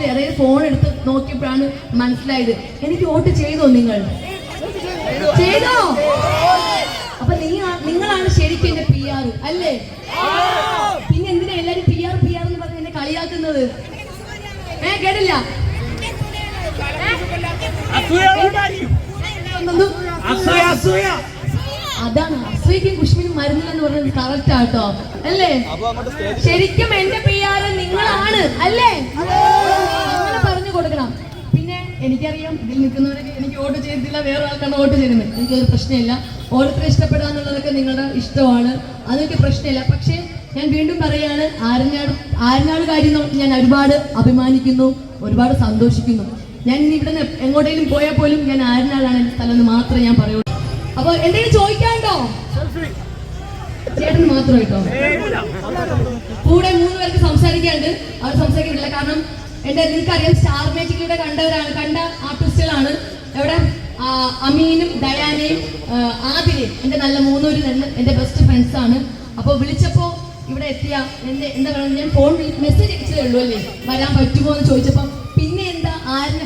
അതായത് ഫോൺ എടുത്ത് നോക്കിയപ്പോഴാണ് മനസ്സിലായത്. എനിക്ക് വോട്ട് ചെയ്തോ നിങ്ങൾ? ചെയ്തോ? അപ്പൊ നീ- നിങ്ങളാണ് ശരിക്കും എന്റെ പി ആർ അല്ലേ? പിന്നെ എന്തിനാ എല്ലാരും പി ആർ പി ആർ എന്ന് പറഞ്ഞ് എന്നെ കളിയാക്കുന്നത്? ഏ കേടില്ല അതാണ് അസൂയക്കും കുഷ്മിനും മരുന്നില്ലെന്ന് പറഞ്ഞത് കറക്റ്റ് ആട്ടോ. അല്ലേ? ശരിക്കും എന്റെ പി ആർ നിങ്ങളാണ് അല്ലേ? കൊടുക്കണം. പിന്നെ എനിക്കറിയാം ഇതിൽ നിൽക്കുന്നവരൊക്കെ എനിക്ക് വോട്ട് ചെയ്തില്ല വേറെ ആൾക്കാണ് വോട്ട് ചെയ്യുന്നത്. എനിക്കൊരു പ്രശ്നമില്ല. ഓരോരുത്തരെ ഇഷ്ടപ്പെടുക എന്നുള്ളതൊക്കെ നിങ്ങളുടെ ഇഷ്ടമാണ്. അതൊക്കെ പ്രശ്നമില്ല. പക്ഷേ ഞാൻ വീണ്ടും പറയാണ് ആരനാട് ആരനാട് കാര്യം ഞാൻ ഒരുപാട് അഭിമാനിക്കുന്നു ഒരുപാട് സന്തോഷിക്കുന്നു. ഞാൻ ഇവിടെ നിന്ന് എങ്ങോട്ടേലും പോയാൽ പോലും ഞാൻ ആരനാടാണ് എന്റെ സ്ഥലം എന്ന് മാത്രമേ ഞാൻ പറയുള്ളൂ. അപ്പൊ എന്തെങ്കിലും ചോദിക്കാണ്ടോ ചേട്ടന് മാത്രം കേട്ടോ കൂടെ മൂന്ന് പേർക്ക് സംസാരിക്കാണ്ട് അവർ സംസാരിക്കുന്നില്ല കാരണം എന്റെ നിങ്ങൾക്കറിയാം? സ്റ്റാർ മേജിക്കിലൂടെ കണ്ടവരാണ്. കണ്ട ആർട്ടിസ്റ്റുകളാണ് എവിടെ? അമീനും ഡയാനയും ആദിനയും എന്റെ നല്ല മൂന്നൂര് രണ്ട് എന്റെ ബെസ്റ്റ് ആണ്. അപ്പോൾ വിളിച്ചപ്പോ ഇവിടെ എത്തിയ എന്റെ എന്താ പറയുക ഞാൻ ഫോൺ മെസ്സേജ് അയച്ചതേ ഉള്ളൂ അല്ലേ? വരാൻ പറ്റുമോ എന്ന് ചോദിച്ചപ്പോ പിന്നെ എന്താ ആരെ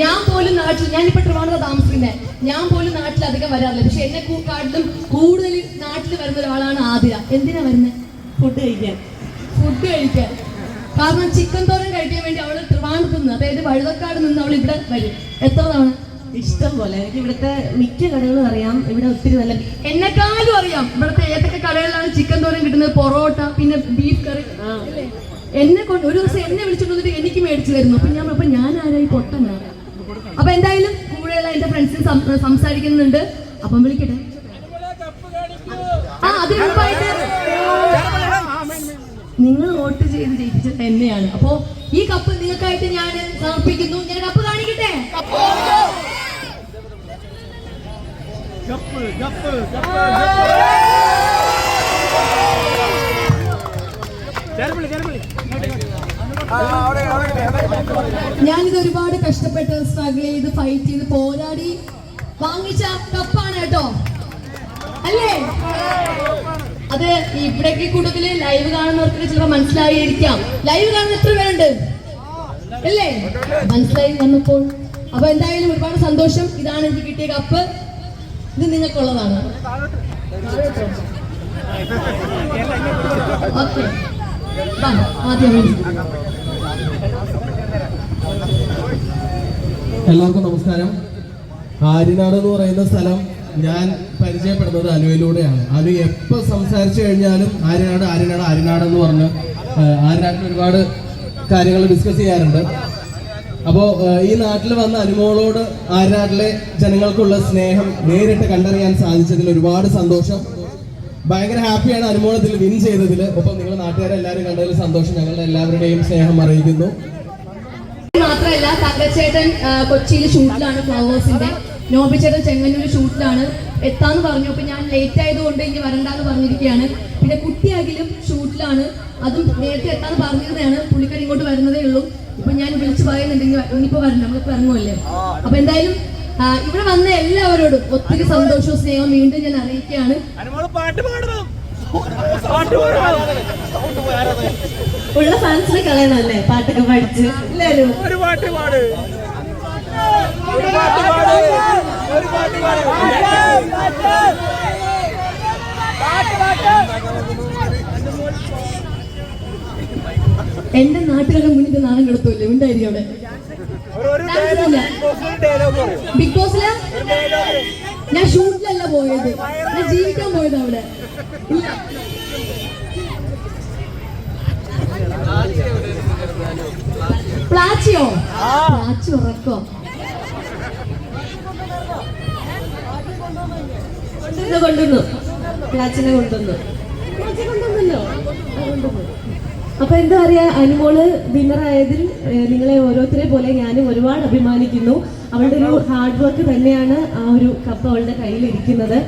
ഞാൻ പോലും നാട്ടിൽ ഞാനിപ്പോ ട്രിവാൻഡ്രം താമസിക്കുന്നത് ഞാൻ പോലും നാട്ടിൽ അധികം വരാറില്ല. പക്ഷെ എന്നെ കാട്ടിലും കൂടുതൽ നാട്ടിൽ വരുന്ന ഒരാളാണ് ആതിര എന്തിനാ വരുന്നത് ഫുഡ് കഴിക്കാൻ. ഫുഡ് കഴിക്കാൻ. കാരണം ചിക്കൻ തോരൻ കഴിക്കാൻ വേണ്ടി അവൾ ട്രിവാൻഡ്രത്ത് നിന്ന് അതായത് വഴുതക്കാട് നിന്ന് അവൾ ഇവിടെ വരും. എത്ര തവണ? ഇഷ്ടം പോലെ. എനിക്ക് ഇവിടുത്തെ മിക്ക കടകളും അറിയാം. ഇവിടെ ഒത്തിരി നല്ല എന്നെക്കാളും അറിയാം. ഇവിടുത്തെ ഏതൊക്കെ കടകളിലാണ് ചിക്കൻ തോരൻ കിട്ടുന്നത്? പൊറോട്ട പിന്നെ ബീഫ് കറി? എന്നെ കൊണ്ട് ഒരു ദിവസം എന്നെ വിളിച്ചിട്ട് വന്നിട്ട് എനിക്ക് മേടിച്ചു തരുന്നു. അപ്പൊ ഞാൻ അപ്പൊ ഞാൻ ആരായി പൊട്ടനാണ് അപ്പൊ എന്തായാലും കൂടെയുള്ള എന്റെ ഫ്രണ്ട്സിന് സംസാരിക്കുന്നുണ്ട്. അപ്പം വിളിക്കട്ടെ? ആ അത് ഉറപ്പായിട്ട്. നിങ്ങൾ വോട്ട് ചെയ്ത് ജയിപ്പിച്ചത് എന്നെയാണ് അപ്പോ ഈ കപ്പ് നിങ്ങൾക്കായിട്ട് ഞാൻ സമർപ്പിക്കുന്നു. ഞാൻ കപ്പ് കാണിക്കട്ടെ? കപ്പ് കപ്പ് ഞാനിത് ഒരുപാട് കഷ്ടപ്പെട്ട് സ്ട്രഗിൾ ചെയ്ത് ഫൈറ്റ് ചെയ്ത് പോരാടി. വാങ്ങിച്ച കപ്പാണ് കേട്ടോ. അല്ലേ? അത് ഇവിടേക്ക് കൂടുതൽ ലൈവ് കാണുന്നവർക്ക് ചിലപ്പോ മനസ്സിലായിരിക്കാം. ലൈവ് കാണുന്ന എത്ര പേരുണ്ട്? അല്ലേ? മനസ്സിലായി വന്നപ്പോൾ. അപ്പൊ എന്തായാലും ഒരുപാട് സന്തോഷം. ഇതാണ് എനിക്ക് കിട്ടിയ കപ്പ്. ഇത് നിങ്ങൾക്കുള്ളതാണ്. എല്ലാവർക്കും നമസ്കാരം. ആര്യനാട് എന്ന് പറയുന്ന സ്ഥലം ഞാൻ പരിചയപ്പെടുന്നത് അനുവിലൂടെയാണ് അനു എപ്പോൾ സംസാരിച്ചു കഴിഞ്ഞാലും ആര്യനാട് ആര്യനാട് ആര്യനാട് എന്ന് പറഞ്ഞ് ആര്യനാട്ടിൽ ഒരുപാട് കാര്യങ്ങൾ ഡിസ്കസ് ചെയ്യാറുണ്ട്. അപ്പോൾ ഈ നാട്ടിൽ വന്ന അനുമോളോട് ആര്യനാട്ടിലെ ജനങ്ങൾക്കുള്ള സ്നേഹം നേരിട്ട് കണ്ടറിയാൻ സാധിച്ചതിൽ ഒരുപാട് സന്തോഷം. ഭയങ്കര ഹാപ്പിയാണ് അനുമോൾ ഇതിൽ വിൻ ചെയ്തതിൽ ഒപ്പം നിങ്ങൾ നാട്ടുകാരെല്ലാവരും കണ്ടതിൽ സന്തോഷം. ഞങ്ങളുടെ എല്ലാവരുടെയും സ്നേഹം അറിയിക്കുന്നു. മാത്രമല്ല തങ്കച്ചേട്ടൻ കൊച്ചിയിൽ ഷൂട്ടിലാണ് ഫ്ലവേഴ്സിന്റെ നോബിച്ചേട്ടൻ ചെങ്ങന്നൂർ ഷൂട്ടിലാണ് എത്താന്ന് പറഞ്ഞു. അപ്പൊ ഞാൻ ലേറ്റ് ആയതുകൊണ്ട് ഇനി വരണ്ടാന്ന് പറഞ്ഞിരിക്കുകയാണ്. പിന്നെ കുട്ടിയാകിലും ഷൂട്ടിലാണ്. അതും നേരത്തെ എത്താന്ന് പറഞ്ഞിരുന്നതാണ്. പുള്ളിക്കാരി ഇങ്ങോട്ട് വരുന്നതേ ഉള്ളൂ. ഇപ്പൊ ഞാൻ വിളിച്ചു പറയുന്നുണ്ടെങ്കിൽ ഇനിയിപ്പോ വരണം നമ്മളിപ്പോ ഇറങ്ങുമല്ലേ അപ്പൊ എന്തായാലും ഇവിടെ വന്ന എല്ലാവരോടും ഒത്തിരി സന്തോഷവും സ്നേഹവും വീണ്ടും ഞാൻ അറിയിക്കുകയാണ്. ഉള്ള ഫാൻസിനെ കളയണല്ലേ പാട്ടൊക്കെ പഠിച്ച്. എല്ലാവരും. ഒരു പാട്ട് പാട് ഒരു പാട്ട് പാട് ഒരു പാട്ട് പാട് എന്റെ നാട്ടുകാരുടെ മുന്നിൽ നാണം കിടത്തൂല്ലേ ഉണ്ടായിരിക്കും അവിടെ. ബിഗ് ബോസിൽ ഞാൻ ഷൂട്ടിലല്ല പോയത്. ഞാൻ ജീവിക്കാൻ പോയത് അവിടെ. പ്ലാച്ചിയോ? പ്ലാച്ചി ഉറക്കോ? കൊണ്ടുവന്നു. കൊണ്ടുവന്നു. ക്ലാച്ചിനെ കൊണ്ടുവന്നു. കൊണ്ടുവന്നല്ലോ കൊണ്ടുവന്നു അപ്പൊ എന്താ പറയാ അനുമോൾ വിന്നറായതിൽ നിങ്ങളെ ഓരോരുത്തരെ പോലെ ഞാനും ഒരുപാട് അഭിമാനിക്കുന്നു. അവളുടെ ഒരു ഹാർഡ് വർക്ക് തന്നെയാണ് ആ ഒരു കപ്പ് അവളുടെ കയ്യിലിരിക്കുന്നത്.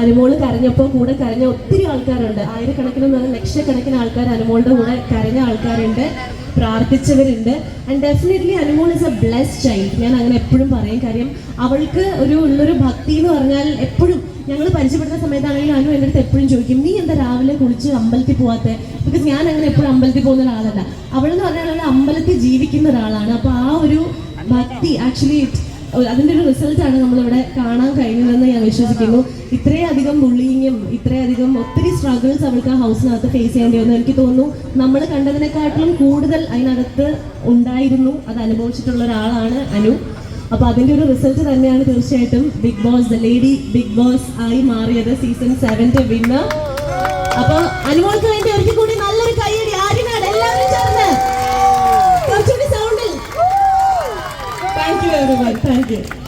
അനുമോൾ കരഞ്ഞപ്പോൾ കൂടെ കരഞ്ഞ ഒത്തിരി ആൾക്കാരുണ്ട്. ആയിരക്കണക്കിന് നല്ല ലക്ഷക്കണക്കിന് ആൾക്കാർ അനുമോളുടെ കൂടെ കരഞ്ഞ ആൾക്കാരുണ്ട്. പ്രാർത്ഥിച്ചവരുണ്ട്. And definitely Anumol is a bless child ഞാൻ അങ്ങനെ എപ്പോഴും പറയും. കാര്യം അവൾക്ക് ഒരു ഉള്ളൊരു ഭക്തി എന്ന് പറഞ്ഞാൽ എപ്പോഴും ഞങ്ങൾ പരിചയപ്പെടുന്ന സമയത്താണെങ്കിലും അനു എന്റെ അടുത്ത് എപ്പോഴും ചോദിക്കും നീ എന്താ രാവിലെ കുളിച്ച് അമ്പലത്തിൽ പോവാത്തെ? ബിക്കോസ് ഞാൻ അങ്ങനെ എപ്പോഴും അമ്പലത്തിൽ പോകുന്ന ഒരാളല്ല. അവളെന്ന് പറഞ്ഞാൽ അമ്പലത്തിൽ ജീവിക്കുന്ന ഒരാളാണ്. അപ്പോൾ ആ ഒരു ഭക്തി ആക്ച്വലി അതിന്റെ ഒരു റിസൾട്ട് റിസൾട്ടാണ് നമ്മളിവിടെ കാണാൻ കഴിഞ്ഞതെന്ന് ഞാൻ വിശ്വസിക്കുന്നു. ഇത്രയധികം ബുള്ളിങ്ങും ഇത്രയധികം ഒത്തിരി സ്ട്രഗിൾസ് അവൾക്ക് ആ ഹൗസിനകത്ത് ഫേസ് ചെയ്യേണ്ടി വന്നു. എനിക്ക് തോന്നുന്നു നമ്മൾ കണ്ടതിനെക്കാട്ടിലും കൂടുതൽ അതിനകത്ത് ഉണ്ടായിരുന്നു. അത് അനുഭവിച്ചിട്ടുള്ള ഒരാളാണ് അനു. അപ്പൊ അതിന്റെ ഒരു റിസൾട്ട് തന്നെയാണ് തീർച്ചയായിട്ടും Bigg Boss the lady Bigg Boss ആയി മാറിയത് സീസൺ സെവന്റെ വിന്നർ അപ്പൊ അനുമോൾക്ക് Thank you.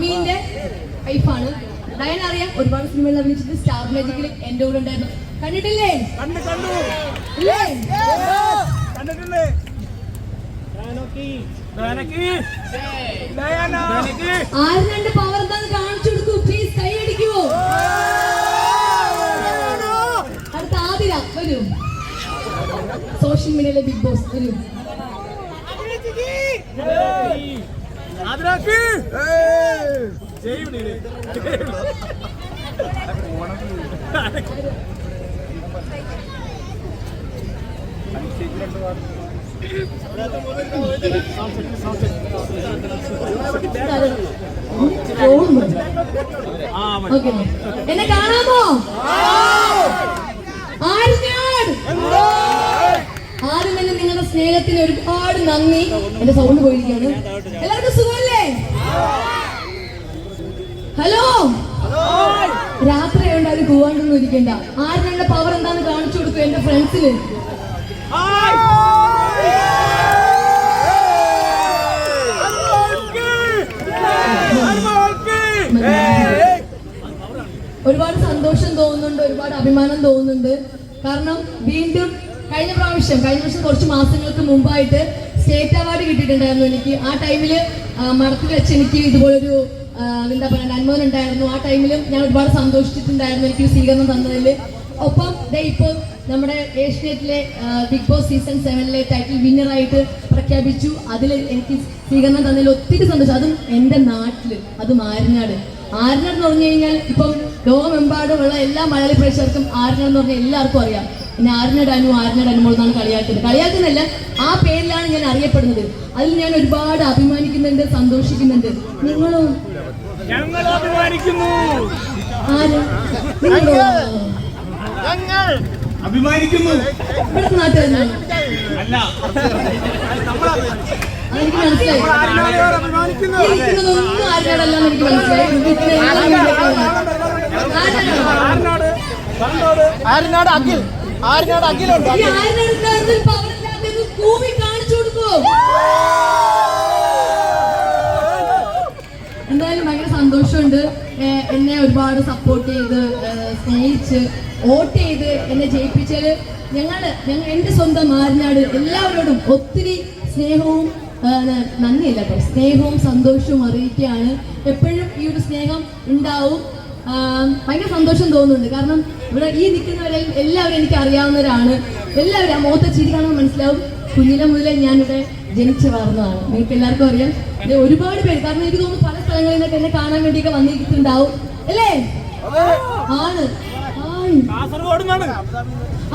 അമീന്റെ വൈഫാണ് ഡയൻ അറിയാം ഒരുപാട് സിനിമകൾ അഭിനയിച്ചിട്ട് സ്റ്റാർ മാജിക്കിൽ എന്റെ കൂടെ ഉണ്ടായിരുന്നു. കണ്ടിട്ടില്ലേ? കണ്ടു കണ്ടു. ഇല്ലേ? കണ്ടിട്ടില്ലേ? ആരുടെ പവർ എന്താന്ന് കാണിച്ചു കൊടുക്കൂ. പ്ലീസ് കൈ അടിക്കുവോ അടുത്ത ആതിര വരൂ. സോഷ്യൽ മീഡിയയിലെ ബിഗ് ബോസ് വരും. എന്നെ കാണാമോ? ആദ്യം തന്നെ നിങ്ങളുടെ സ്നേഹത്തിന് ഒരുപാട് നന്ദി. എന്റെ സൗണ്ട് പോയിരിക്കുകയാണ്. പോവാണ്ടൊന്നും ആരും ആരുടെ പവർ എന്താന്ന് കാണിച്ചു കൊടുക്കും എന്റെ ഫ്രണ്ട്സിന് ഒരുപാട് സന്തോഷം തോന്നുന്നുണ്ട് ഒരുപാട് അഭിമാനം തോന്നുന്നുണ്ട്. കാരണം വീണ്ടും കഴിഞ്ഞ പ്രാവശ്യം കഴിഞ്ഞ പ്രാവശ്യം കുറച്ച് മാസങ്ങൾക്ക് മുമ്പായിട്ട് സ്റ്റേറ്റ് അവാർഡ് കിട്ടിയിട്ടുണ്ടായിരുന്നു എനിക്ക്. ആ ടൈമിൽ മടത്തിൽ വെച്ച് എനിക്ക് ഇതുപോലൊരു എന്താ പറയുക നന്മോൻ ഉണ്ടായിരുന്നു. ആ ടൈമിലും ഞാൻ ഒരുപാട് സന്തോഷിച്ചിട്ടുണ്ടായിരുന്നു എനിക്ക് സ്വീകരണം തന്നതിൽ ഒപ്പം ദേ ഇപ്പോൾ നമ്മുടെ ഏഷ്യനെറ്റിലെ ബിഗ് ബോസ് സീസൺ സെവനിലെ ടൈറ്റിൽ വിന്നറായിട്ട് പ്രഖ്യാപിച്ചു. അതിൽ എനിക്ക് സ്വീകരണം തന്നതിൽ ഒത്തിരി സന്തോഷം. അതും എന്റെ നാട്ടിൽ അതും ആര്യനാട് ആര്യനാട് എന്ന് പറഞ്ഞു കഴിഞ്ഞാൽ ഇപ്പം ലോകമെമ്പാടുമുള്ള എല്ലാ മലയാളി പ്രേക്ഷകർക്കും ആര്യനാട് എന്ന് പറഞ്ഞാൽ എല്ലാവർക്കും അറിയാം. പിന്നെ ആര്യനാട് അനു ആര്യനാട് അനുമോൾ എന്നാണ് കളിയാക്കുന്നത്. കളിയാക്കുന്നല്ല ആ പേരിലാണ് ഞാൻ അറിയപ്പെടുന്നത്. അതിൽ ഞാൻ ഒരുപാട് അഭിമാനിക്കുന്നുണ്ട് സന്തോഷിക്കുന്നുണ്ട്. നിങ്ങളും ഞങ്ങൾ അഭിമാനിക്കുന്നു ആര് ഞങ്ങൾ അഭിമാനിക്കുന്നു അല്ല അഭിമാനിക്കുന്നു ഈ ഇരിക്കുന്നതൊന്നും എനിക്ക് മനസ്സിലായി വീഡിയോക്കാരാണ്. അഖിൽ ആരിനാട് അഖിലുണ്ട് ഈ ഇല്ലാത്തത് കൂവി കാണിച്ചു കൊടുക്കുവോ? എന്തായാലും ഭയങ്കര സന്തോഷമുണ്ട്. എന്നെ ഒരുപാട് സപ്പോർട്ട് ചെയ്ത് സ്നേഹിച്ച് വോട്ട് ചെയ്ത് എന്നെ ജയിപ്പിച്ചത് ഞങ്ങൾ ഞങ്ങൾ എന്റെ സ്വന്തം മാറിഞ്ഞാട് എല്ലാവരോടും ഒത്തിരി സ്നേഹവും നന്ദിയല്ല കേട്ടോ. സ്നേഹവും സന്തോഷവും അറിയിക്കുകയാണ്. എപ്പോഴും ഈ ഒരു സ്നേഹം ഉണ്ടാവും. ഭയങ്കര സന്തോഷം തോന്നുന്നുണ്ട്. കാരണം ഇവിടെ ഈ നിൽക്കുന്നവരെ എല്ലാവരും എനിക്ക് അറിയാവുന്നവരാണ്. എല്ലാവരും ആ മുഖത്തെ ചിരി കാണുമ്പോൾ മനസ്സിലാവും. കുഞ്ഞിലെ മുതലേ ഞാനിവിടെ ജനിച്ചു വളർന്നതാണ്. നിങ്ങൾക്ക് എല്ലാവർക്കും അറിയാം. ഒരുപാട് പേര് കാരണം എനിക്ക് തോന്നുന്നു പല സ്ഥലങ്ങളിൽ നിന്നൊക്കെ എന്നെ കാണാൻ വേണ്ടിയൊക്കെ വന്നിട്ടുണ്ടാവും അല്ലേ? ആണ്.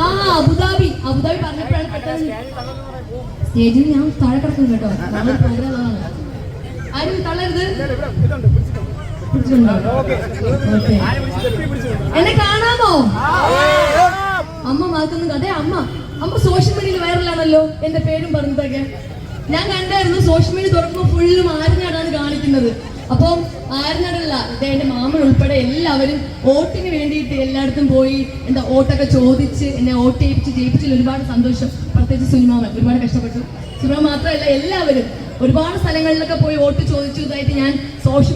ആ അബുദാബി. അബുദാബി പറഞ്ഞപ്പോഴാണ് സ്റ്റേജിൽ ഞാൻ താഴെ കിടക്കുന്നു കേട്ടോ. പ്രോഗ്രാമാണ് ആരും തള്ളരുത്. എന്നെ കാണാമോ? അമ്മ മാത്രം അതെ അമ്മ. അമ്മ സോഷ്യൽ മീഡിയയിൽ വൈറലാണല്ലോ എന്റെ പേരും പറഞ്ഞതൊക്കെ. ഞാൻ കണ്ടായിരുന്നു സോഷ്യൽ മീഡിയ തുറക്കുമ്പോൾ ഫുള്ളും ആര്യനാടാണ് കാണിക്കുന്നത്. അപ്പം ആര്യനാടല്ല എന്റെ മാമൻ ഉൾപ്പെടെ എല്ലാവരും വോട്ടിന് വേണ്ടിയിട്ട് എല്ലായിടത്തും പോയി എന്താ വോട്ടൊക്കെ ചോദിച്ച് എന്നെ വോട്ട് ചെയ്യിപ്പിച്ച് ജയിപ്പിച്ചതിൽ ഒരുപാട് സന്തോഷം. പ്രത്യേകിച്ച് സുനിമാമൻ ഒരുപാട് കഷ്ടപ്പെട്ടു. സുനിമ മാത്രമല്ല എല്ലാവരും ഒരുപാട് സ്ഥലങ്ങളിലൊക്കെ പോയി വോട്ട് ചോദിച്ചു. ഇതായിട്ട് ഞാൻ സോഷ്യൽ